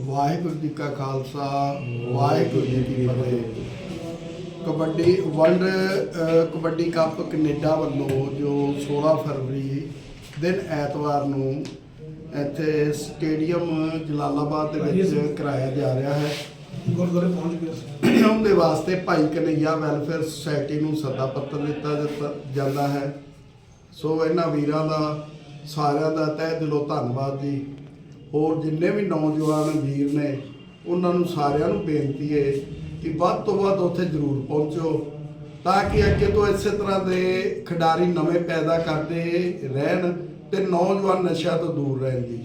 ਵਾਹਿਗੁਰੂ ਜੀ ਕਾ ਖਾਲਸਾ ਵਾਹਿਗੁਰੂ ਜੀ ਕੀ ਫਤਿਹ। Kabaddi world kabaddi cup Canada ਵੱਲੋਂ ਜੋ 16 ਫਰਵਰੀ ਦਿਨ ਐਤਵਾਰ ਨੂੰ ਇੱਥੇ ਸਟੇਡੀਅਮ ਜਲਾਲਾਬਾਦ ਦੇ ਵਿੱਚ ਕਰਾਇਆ ਜਾ ਰਿਹਾ ਹੈ। ਗੁਰਦੁਆਰੇ ਪਹੁੰਚ ਗਏ ਸੀ ਉਹਦੇ ਵਾਸਤੇ ਭਾਈ ਕਨਈਆ ਵੈਲਫੇਅਰ ਸੁਸਾਇਟੀ ਨੂੰ ਸੱਦਾ ਪੱਤਰ ਦਿੱਤਾ ਜਾਂਦਾ ਹੈ। ਸੋ ਇਹਨਾਂ ਵੀਰਾਂ ਦਾ ਸਾਰਿਆਂ ਦਾ ਤਹਿ ਦਿਲੋਂ ਧੰਨਵਾਦ ਜੀ। ਹੋਰ ਜਿੰਨੇ ਵੀ ਨੌਜਵਾਨ ਵੀਰ ਨੇ, ਉਹਨਾਂ ਨੂੰ ਸਾਰਿਆਂ ਨੂੰ ਬੇਨਤੀ ਹੈ ਕਿ ਵੱਧ ਤੋਂ ਵੱਧ ਉੱਥੇ ਜ਼ਰੂਰ ਪਹੁੰਚੋ ਤਾਂ ਕਿ ਅੱਗੇ ਤੋਂ ਇਸੇ ਤਰ੍ਹਾਂ ਦੇ ਖਿਡਾਰੀ ਨਵੇਂ ਪੈਦਾ ਕਰਦੇ ਰਹਿਣ ਤੇ ਨੌਜਵਾਨ ਨਸ਼ਿਆਂ ਤੋਂ ਦੂਰ ਰਹਿਣ ਜੀ।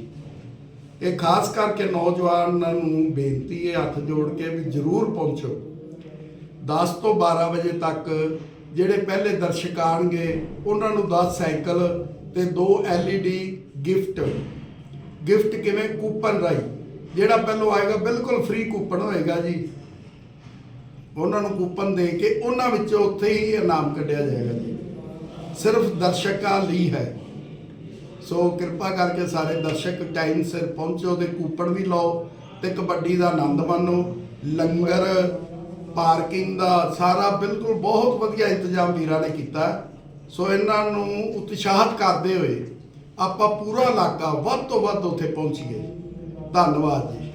ਇਹ ਖਾਸ ਕਰਕੇ ਨੌਜਵਾਨਾਂ ਨੂੰ ਬੇਨਤੀ ਹੈ, ਹੱਥ ਜੋੜ ਕੇ ਵੀ ਜਰੂਰ ਪਹੁੰਚੋ। 10 ਤੋਂ 12 ਵਜੇ ਤੱਕ ਜਿਹੜੇ ਪਹਿਲੇ ਦਰਸ਼ਕ ਆਣਗੇ ਉਹਨਾਂ ਨੂੰ 10 ਸਾਈਕਲ ਤੇ 2 LED ਗਿਫਟ ਗਿਫਟ ਕਿਵੇਂ ਕੂਪਨ ਰਾਈ ਜਿਹੜਾ ਪਹਿਲੋਂ ਆਏਗਾ, ਬਿਲਕੁਲ ਫ੍ਰੀ ਕੂਪਨ ਹੋਏਗਾ ਜੀ। ਉਹਨਾਂ ਨੂੰ ਕੂਪਨ ਦੇ ਕੇ ਉਹਨਾਂ ਵਿੱਚੋਂ ਉੱਥੇ ਹੀ ਇਨਾਮ ਕੱਢਿਆ ਜਾਏਗਾ ਜੀ। ਸਿਰਫ ਦਰਸ਼ਕਾਂ ਲਈ ਹੈ। ਸੋ ਕਿਰਪਾ ਕਰਕੇ ਸਾਰੇ ਦਰਸ਼ਕ ਟਾਈਮ ਸਿਰ ਪਹੁੰਚੋ ਤੇ ਕੂਪਨ ਵੀ ਲਓ ਤੇ ਕਬੱਡੀ ਦਾ ਆਨੰਦ ਮਾਣੋ। ਲੰਗਰ, ਪਾਰਕਿੰਗ ਦਾ ਸਾਰਾ ਬਿਲਕੁਲ ਬਹੁਤ ਵਧੀਆ ਇੰਤਜ਼ਾਮ ਵੀਰਾਂ ਨੇ ਕੀਤਾ। ਸੋ ਇਹਨਾਂ ਨੂੰ ਉਤਸ਼ਾਹਤ ਕਰਦੇ ਹੋਏ ਆਪਾਂ ਪੂਰਾ ਇਲਾਕਾ ਵੱਧ ਤੋਂ ਵੱਧ ਉੱਥੇ ਪਹੁੰਚੀਏ ਧੰਨਵਾਦ ਜੀ।